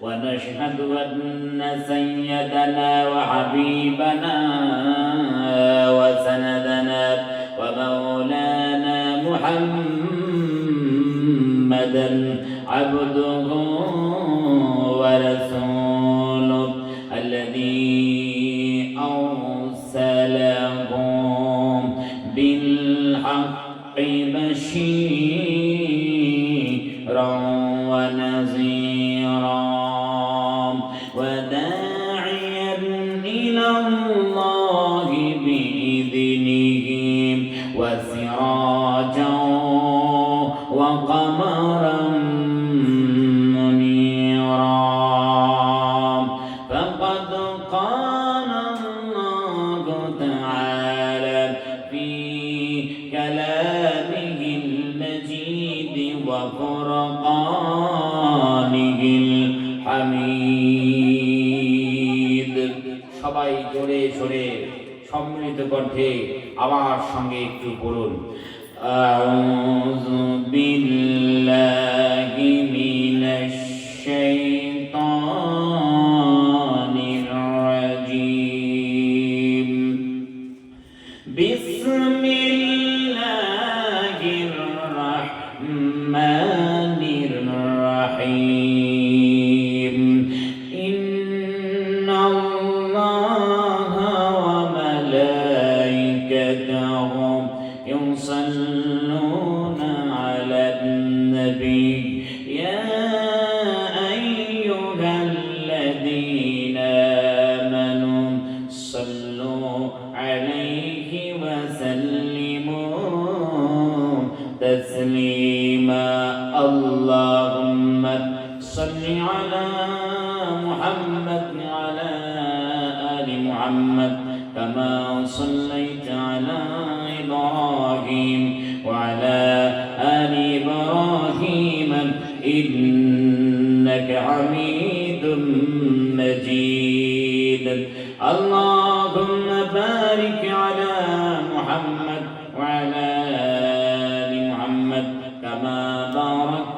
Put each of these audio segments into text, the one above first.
ونشهد أن سيدنا وحبيبنا وسندنا ومولانا محمدا عبده وداعيا إلى الله بإذنه وسراجا কণ্ঠে আমার সঙ্গে একটু পড়ুন।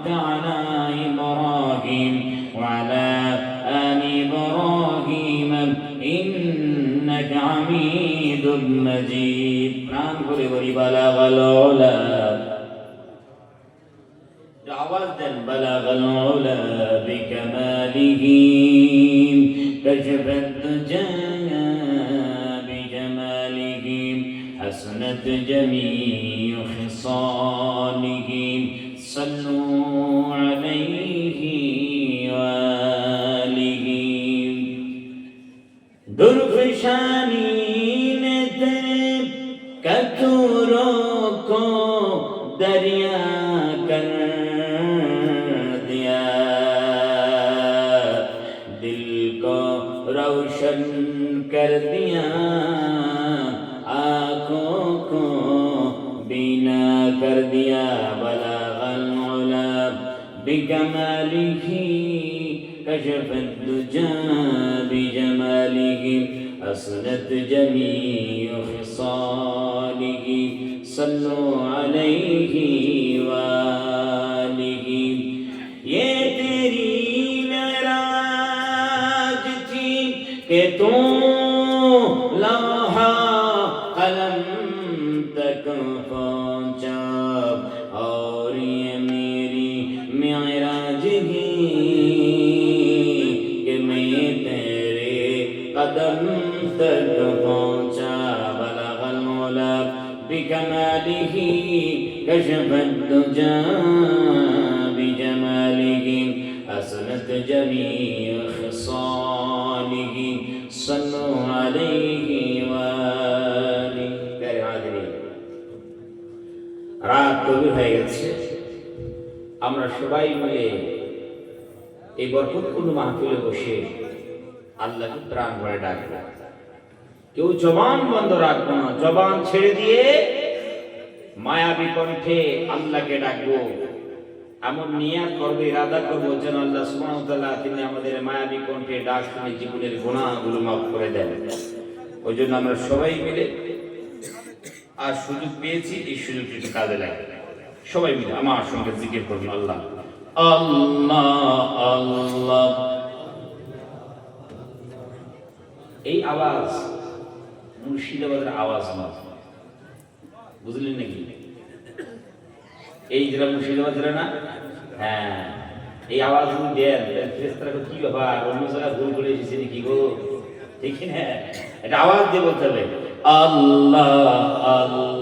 باركت على إبراهيم وعلى آل إبراهيم إنك حميد مجيد প্রাণ করে বলি বালাগ العلا कि तू लम्हा कलम तक पहुंचा और ये मेरी मेराज ही कि मैं तेरे कदम तक पहुंचा बलग المولى بكماله كشف الدجى بجماله أسنت بجميع خصاله গভীর হয়ে গেছে। আমরা সবাই মিলে এই বরকতপূর্ণ মাহফিলে বসে আল্লাহকে প্রাণ ভরে ডাকবো কেউ জবান বন্ধ রাখব না, জবান ছেড়ে দিয়ে মায়াবী কণ্ঠে আল্লাহকে ডাকবো। এমন নিয়াত করবে, ইরাদা করব যেন আল্লাহ সুবহানাহু তিনি আমাদের মায়াবী কণ্ঠে ডাক শুনে জীবনের গুনাহগুলো মাফ করে দেন। ওই জন্য আমরা সবাই মিলে আর সুযোগ পেয়েছি, এই সুযোগটি কাজে লাগে সবাই মিলে আমার সঙ্গে জিকির করুন আল্লাহ। আল্লাহ আল্লাহ। এই আওয়াজ মুর্শিদাবাদের আওয়াজ না। বুঝলেন নাকি? এই জেলা মুর্শিদাবাদ জেলা না? হ্যাঁ। এই আওয়াজ যদি দেন ফেরেস্তারা কি ব্যাপার? অন্য জায়গায় ভুল করে এসেছে নাকি গো? ঠিক না? এটা আওয়াজ দিয়ে বলতে হবে। আল্লাহ আল্লাহ।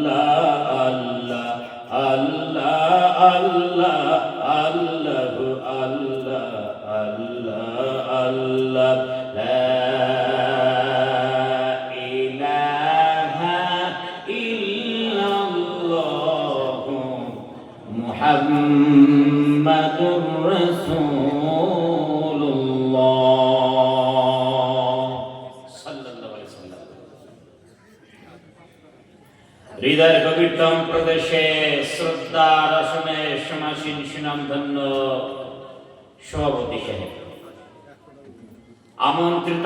হৃদয়ের গভীরতম প্রদেশে শ্রদ্ধা রসনে সমাসীন সুনাম ধন্য সভাপতি সাহেব। আমন্ত্রিত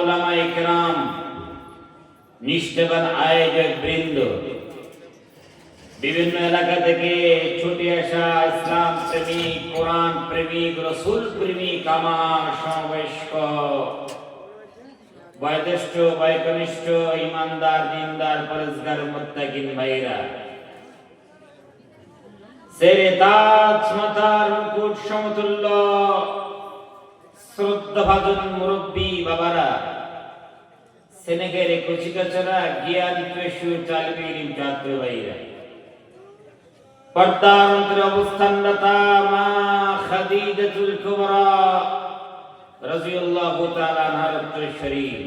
উলামা ইকরাম নিষ্ঠবান আয়োজক বৃন্দ, বিভিন্ন এলাকা থেকে ছুটে আসা ইসলাম প্রেমিক, কোরআন প্রেমিক, রসুল প্রেমিক, আমার সমাবেশ বয়োজ্যেষ্ঠ, বয়কনিষ্ঠ, ইমানদার, দিনদার পরেশগার মুত্তাকিন ভাইরা সেরে তাজ, মাতার মুকুট, সমতুল্য, শ্রদ্ধাভাজন মুরব্বী বাবারা। সেনেগের কচিকাচরা জ্ঞান, পেশু, চালবীর ছাত্র ভাইরা পর্দার অন্তরে অবস্থানরতা মা খাদিজাতুল কুবরা। রাদিয়াল্লাহু তাআলা আনহার শরীর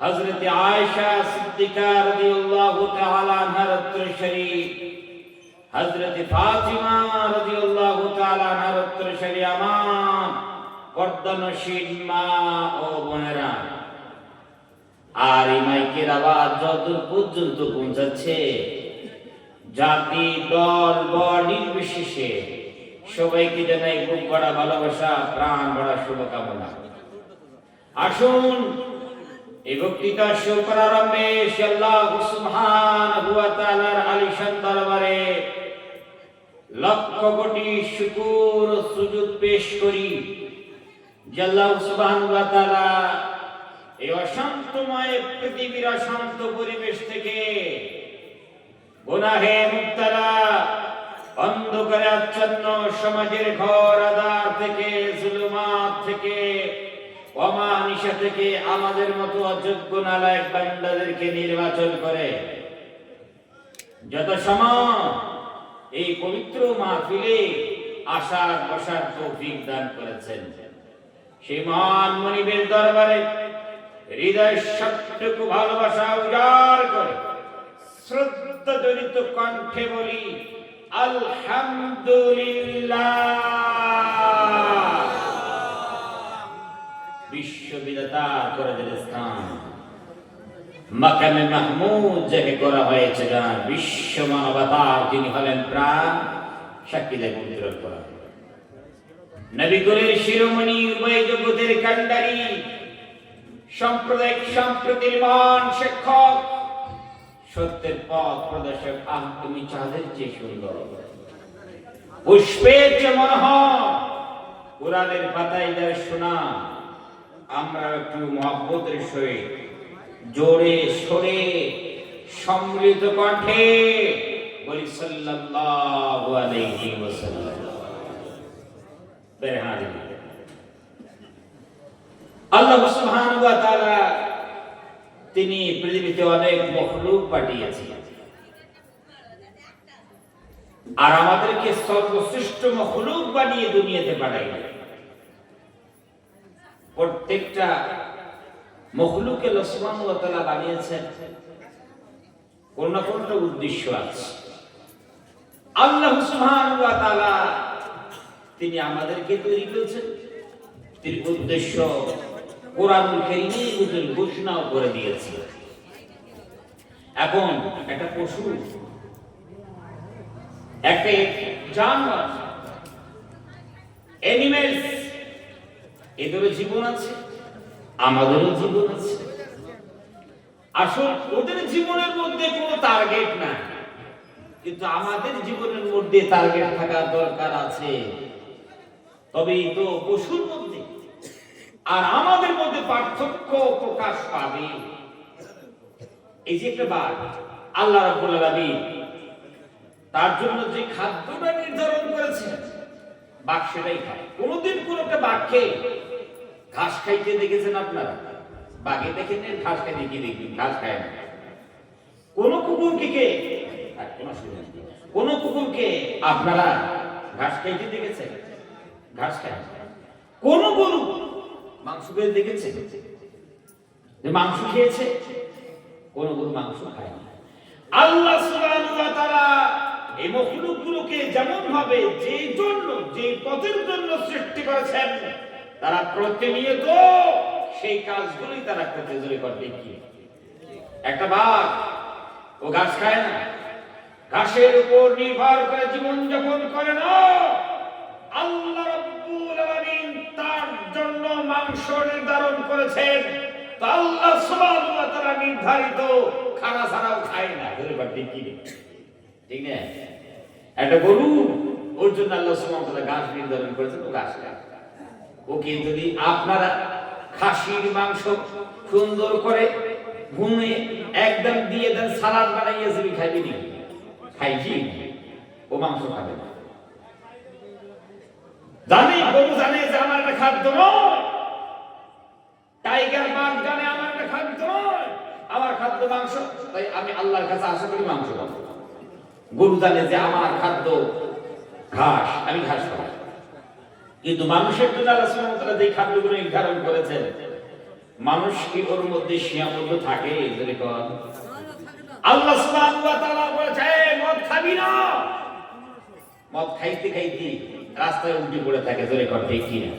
হযরত আয়েশা সিদ্দিকা রাদিয়াল্লাহু তাআলা আনহার শরীর হযরত ফাতিমা রাদিয়াল্লাহু তাআলা আনহার শরীর আমার পর্দানশীল মা ও বোনেরা। আর এই মাইকের আওয়াজ যত পর্যন্ত পৌঁছাচ্ছে, জাতি দল বল নির্বিশেষে সবাইকে জানাই খুব বড় ভালোবাসা, প্রাণ ভরা শুভকামনা। আসুন, এই বক্তৃতা শুরু করার আরম্ভে তাআলার আলিশান দরবারে লক্ষ কোটি শুকুর সুজুদ পেশ করি আল্লাহ সুবহানাহু ওয়া তাআলা এই অশান্তময় পৃথিবীর অশান্ত পরিবেশ থেকে গুনাহে মুক্তারা আচ্ছন্ন সমাজের ঘর আদার থেকে, জুলুমাত থেকে অমানিসা থেকে আমাদের মতো অযোগ্য নালায়ক বান্দাদেরকে নির্বাচন করে। যত সময় এই পবিত্র মাহফিলে আসার বসার তৌফিক দান করেছেন। সেই মহান মনিবের দরবারে হৃদয় সবটুকু ভালোবাসা উজাড় করে, শ্রদ্ধা জড়িত কণ্ঠে বলি আলহামদুলিল্লাহ। বিশ্ববিদাতা করে দিলে স্থান। মাকামে মাহমুদ যাকে করা হয়েছে যার বিশ্ব মানবতার হলেন প্রাণ, সাক্ষী দেয় পবিত্র করা নবীগুলের শিরোমণি উভয় জগতের কান্ডারি সাম্প্রদায়িক সম্প্রতির শিক্ষক সত্যের পথ প্রদর্শক, আহ, তুমি চাঁদের চেয়ে সুন্দর। পুষ্পের মনোহর কোরআনের পাতায় যারা শোনা আমরা একটু মহব্বতের সহিত জোরে সরে সম্মিলিত কণ্ঠে বলি, সাল্লাল্লাহু আলাইহি ওয়াসাল্লাম। আল্লাহ সুবহানাহু ওয়া তাআলা তিনি পৃথিবীতে অনেক মখলুক পাঠিয়েছেন। আর আমাদেরকে সর্বশ্রেষ্ঠ মখলুক বানিয়ে দুনিয়াতে পাঠাইলেন। প্রত্যেকটা মখলুকে লসমান তালা বানিয়েছেন। কোন না কোনটা উদ্দেশ্য আছে। আল্লাহ তাআলা তিনি আমাদেরকে তৈরি করেছেন। তিনি উদ্দেশ্য কোরআনুল কারীমে হুজুর ঘোষণাও করে দিয়েছে। এখন একটা পশু, একটা জানোয়ার অ্যানিমেলস এদেরও জীবন আছে, আমাদেরও জীবন আছে। আসল ওদের জীবনের মধ্যে কোনো টার্গেট না কিন্তু আমাদের জীবনের মধ্যে টার্গেট থাকা দরকার আছে। তবেই তো পশুর মধ্যে আর আমাদের মধ্যে পার্থক্য প্রকাশ পাবে। এই যে একটা বাঘ আল্লাহ রাব্বুল তার জন্য যে খাদ্যটা নির্ধারণ করেছে বাঘ সেটাই খায়। কোনোদিন কোন একটা বাঘকে ঘাস খাইতে দেখেছেন আপনারা? বাঘে দেখেন না, ঘাস খাইতে কি দেখবেন ঘাস খায় না। কোন কুকুরকে কে। কোন কুকুরকে আপনারা ঘাস খাইতে দেখেছেন? ঘাস খায় কোন গরু মাংস খেয়ে দেখেছে? যে মাংস খেয়েছে? কোন গরু মাংস খায় আল্লাহ সুবহানাহু এই মখলুকগুলোকে যেমন ভাবে যে জন্য, যে পথের জন্য সৃষ্টি করেছেন, তারা প্রতিনিয়ত সেই কাজগুলোই তারা করতে জোরে করবে কি? একটা বাঘ, ও ঘাস খায় না। ঘাসের উপর নির্ভর করে জীবন যাপন করে না। আল্লাহ মাংস নির্ধারণ করেছেন কি খাসির মাংস সুন্দর করে ভুনে একদম দিয়ে দেন, সালাদ বানাইয়া যদি খাইবি নি খাইছি ও মাংস খাবে না। জানে, গরু জানে যে আমার একটা খাদ্য নয় টাইগার বাঘ জানে আমার একটা খাদ্য নয় আমার খাদ্য মাংস? তাই আমি আল্লাহর কাছে আশা করি মাংস খাব। গরু জানে যে আমার খাদ্য, ঘাস, আমি ঘাস খাব। কিন্তু মানুষের জন্য আল্লাহ যে খাদ্যগুলো নির্ধারণ করেছেন, মানুষ কি ওর মধ্যে সীমাবদ্ধ থাকে? আল্লাহ ওয়া তাআলা বলেছে মদ খাবি না! মদ খাইতে খাইতে রাস্তায় উল্টে পড়ে থাকে, জোরে কর কি না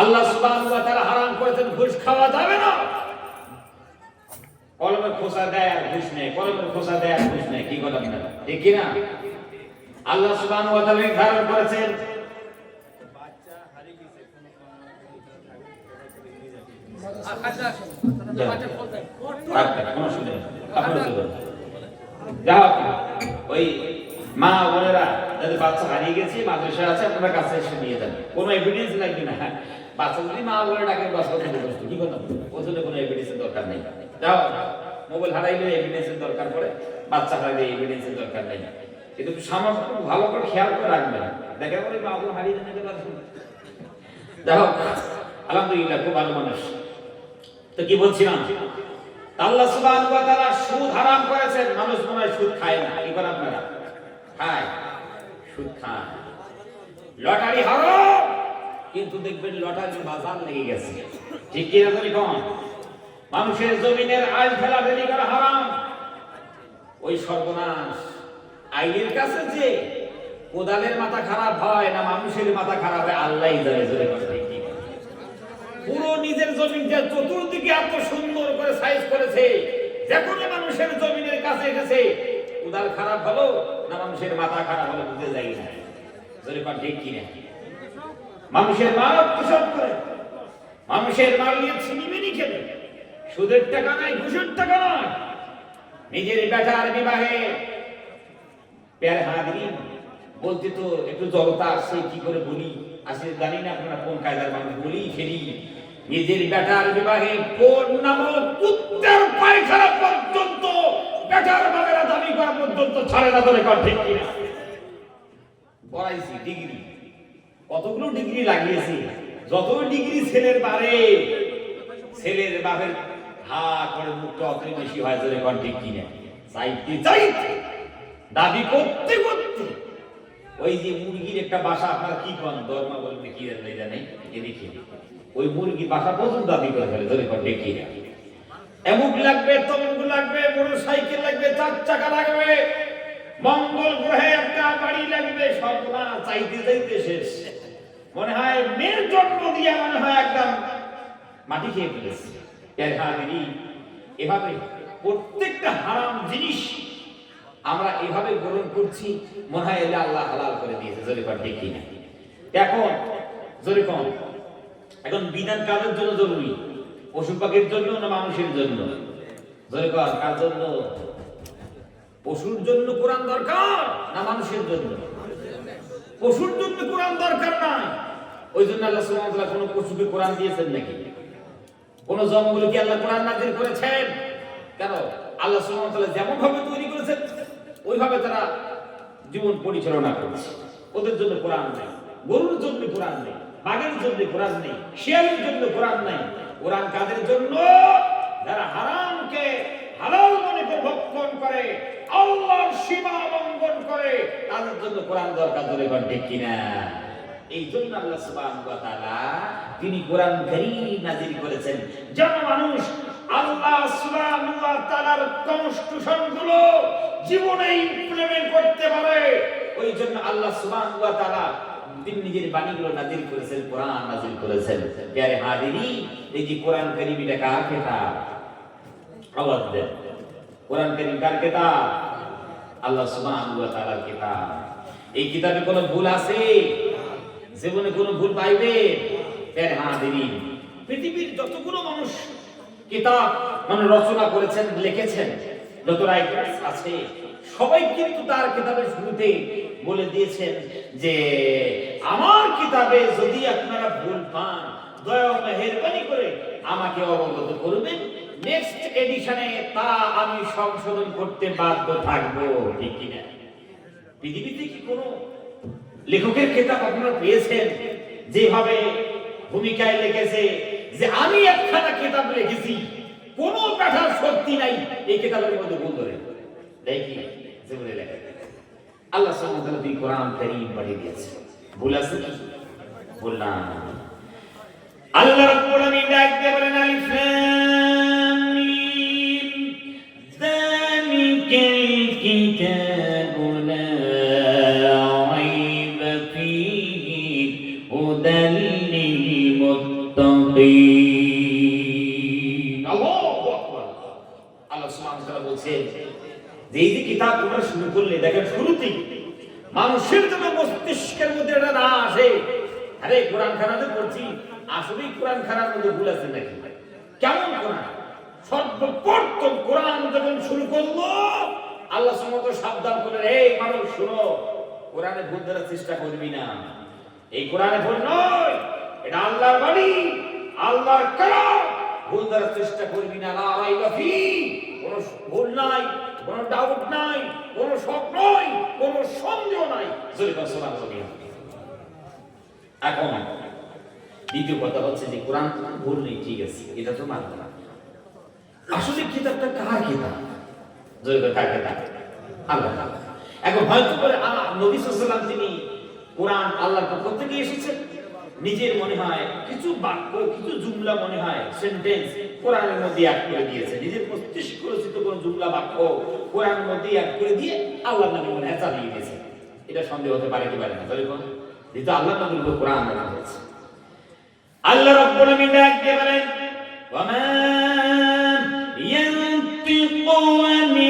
আল্লাহ ওয়া তাআলা হারাম করেছেন, ঘুষ খাওয়া যাবে না! কলমের খোসা দেয় আর ঘুষ কলমের খোসা দেয় আর ঘুষ কি আপনারা ঠিক আল্লাহ নির্ধারণ করেছেন ওই মা বোনেরা বাচ্চা হারিয়ে কাছে এসে নিয়ে কোনো বাচ্চা যদি মা বলে ডাকে কি কথা কোনো দরকার নেই। যাও মোবাইল হারাইলে এভিডেন্সের দরকার পড়ে, বাচ্চা হারাইলে এভিডেন্সের দরকার নেই। কিন্তু একটু ভালো করে খেয়াল করে রাখবেন। দেখা করে বোন হারিয়ে যেতে পারছেন দেখো আলহামদুলিল্লাহ, খুব ভালো মানুষ। তো কি বলছিলাম? আল্লাহ সুবহানাহু ওয়া তাআলা সুদ হারাম করেছেন, মানুষ মনে হয় সুদ খায় না। করেন আপনারা? খায়। সুদ খায়। লটারি হারাম! কিন্তু দেখবেন লটারির বাজার লেগে গেছে। ঠিক কি বলি কম মানুষের জমিনের আইল ফেলা ফেলি করা হারাম। ওই সর্বনাশ। আইনের কাছে যে কোদালের মাথা খারাপ হয় না মানুষের মাথা খারাপ হয় আল্লাহ। পুরো নিজের জমিনটা চতুর্দিকে এত সুন্দর করে সাইজ করেছে যে কোনো মানুষের জমিনের কাছে এসেছে। কোদাল খারাপ হলো না মানুষের মাথা খারাপ হলো বুঝতে যাই না। জোরে ঠিক কিনা? মানুষের মাল অত্যাচার করে, মানুষের মাল নিয়ে ছিনিমিনি খেলে। সুদের টাকা নাই, ঘুষের টাকা নয় নিজের বেটার বিবাহে বলতে তো, একটু কি করে বলি? জানি না, আপনারা কোন কায়দার মানুষ বলি ফেরি নিজের বেটার বিবাহে কোন নামক কুত্তার পায়খানা পর্যন্ত বেটার দাবি করা পর্যন্ত ছাড়ে না, ধরে ঠিক পড়াইছি, ডিগ্রি। কতগুলো ডিগ্রি লাগিয়েছি? যত ডিগ্রি ছেলের বারে, ছেলের বাপের হা করে মুখটা অতই বেশি হয় ধরে কর ঠিক কিনা চাইতে চাইতে দাবি করতে করতে। ওই যে মুরগির একটা বাসা, আপনার কি কন? দরমা বলতে কি জানে জানে এদিকে ওই মুরগির বাসা প্রথম দাবি করে ফেলে, ধরে কর ঠিক কিনা এমুক লাগবে, তমুক লাগবে মোটর সাইকেল লাগবে, চার চাকা লাগবে। মঙ্গল গ্রহে একটা বাড়ি লাগবে, সব না চাইতে চাইতে শেষ। মনে হয় মেয়ের জন্ম দিয়ে মনে হয় একদম মাটি খেয়ে ফেলেছে। এভাবে প্রত্যেকটা হারাম জিনিস আমরা এভাবে গ্রহণ করছি, মনে হয় এলে আল্লাহ হালাল করে দিয়েছে ঠিক এখন এখন বিধান কাদের জন্য জরুরি? পশু পাখির জন্য না মানুষের জন্য? জোরে কর জন্য? পশুর জন্য কোরআন দরকার না মানুষের জন্য? পশুর জন্য কোরআন দরকার নাই। ওই জন্য আল্লাহ সুবহানাহু কোন পশুকে কোরআন দিয়েছেন নাকি? কোন জঙ্গলে কি আল্লাহ কোরআন নাযিল করেছেন? কেন? আল্লাহ সুবহানাহু যেমন ভাবে তৈরি করেছেন, ওইভাবে তারা জীবন পরিচালনা করছে। ওদের জন্য কোরআন নেই, গরুর জন্য কোরআন নেই, বাঘের জন্য কোরআন নেই, শিয়ালের জন্য কোরআন নেই। কোরআন কাদের জন্য? যারা হারামকে হালাল মনে করে ভক্ষণ করে, আল্লাহর সীমা লঙ্ঘন করে, তাদের জন্য কোরআন দরকার ধরে ঠিক কিনা? এই জন্য আল্লাহ সুবহানাহু ওয়া তাআলা তিনি কোরআন কারীম নাযিল করেছেন। যেন মানুষ আল্লাহ সুবহানাহু তাআলার কনস্টিটিউশনগুলো জীবনে ইমপ্লিমেন্ট করতে পারে। ওই জন্য আল্লাহ সুবহানাহু ওয়া তাআলা তিনি নিজের বাণীগুলো করেছেন, কোরআন নাযিল করেছেন। প্যারে হাদিরি এই যে কোরআন কারীম এটা কার আওয়াজ দেন। কোরআন কারীম কার কিতাব আল্লাহ সুবহানাহু ওয়া তাআলার কিতাব এই কিতাবে কোনো ভুল আছে? জীবনে কোনো ভুল পাইবে? পৃথিবীর যতগুলো মানুষ কিতাব মানে রচনা করেছেন লিখেছেন যত রাইটার্স আছে সবাই কিন্তু তার কিতাবের শুরুতে বলে দিয়েছেন যে আমার কিতাবে যদি আপনারা ভুল পান দয়া মেহেরবানি করে আমাকে অবগত করবেন। নেক্সট এডিশনে তা আমি সংশোধন করতে বাধ্য থাকব। ঠিক কিনা? পৃথিবীতে কি কোনো লেখকের কিতাব আপনারা পেয়েছেন যেভাবে ভূমিকায় লিখেছে যে আমি একখানা কিতাব লিখেছি, কোন কাঠার শক্তি নাই। এই কিতাবের মধ্যে ভুল ধরে। দেখি লেখা। আল্লাহ সুবহানাহু ওয়া তাআলা কোরআন কারীম দিয়েছে। ভুল আছে কি? বললাম আল্লাহ রাব্বুল আলামিন ডাক দিয়ে বলেন, আলিফ লাম যে এই যে কিতাব তোমরা শুরু করলে দেখেন, শুরুতেই মানুষের জন্য মস্তিষ্কের মধ্যে এটা না আসে। আরে কোরআন খানাতে পড়ছি। আসলেই কোরআন খানার মধ্যে ভুল আছে নাকি? কেমন কোরআন? সর্বপ্রথম কোরআন যখন শুরু করল, আল্লাহ সমত সাবধান করলেন এই মানুষ, শুনো, কোরআনে ভুল ধরার চেষ্টা করবি না। এই কোরআনে ভুল নয়। এটা আল্লাহর বাণী, আল্লাহর কালাম। ভুল ধরার চেষ্টা করবি না। লা রাইবা ফি। ভুল নাই। কোনো ডাউট নাই, কোনো শক নাই, কোনো সন্দেহ নাই। এখন দ্বিতীয় কথা হচ্ছে যে কোরআন ভুল নেই ঠিক আছে, এটা তো মানতে না। আসলে কিতাবটা কার কিতাব? জোরে করে কিতাব? আল্লাহ এখন হয়তো করে নবী ওয়াসাল্লাম তিনি কোরআন আল্লাহর পক্ষ থেকে এসেছেন। নিজের মনে হয়, কিছু বাক্য, কিছু জুমলা মনে হয় সেন্টেন্স কোরআনের মধ্যে অ্যাড করে দিয়েছে। নিজের মস্তিষ্ক রচিত কোন জুমলা বাক্য কোরআনের মধ্যে অ্যাড করে দিয়ে আল্লাহ নবী মনে হয় চালিয়ে দিয়েছে। এটা সন্দেহ হতে পারে কি পারে না, তাহলে কোন? যেহেতু আল্লাহ নবীর মধ্যে কোরআন আনা হয়েছে। আল্লাহ রব্বুল আমিন ডাক ওয়া মা ইয়ান্তিকু আনিল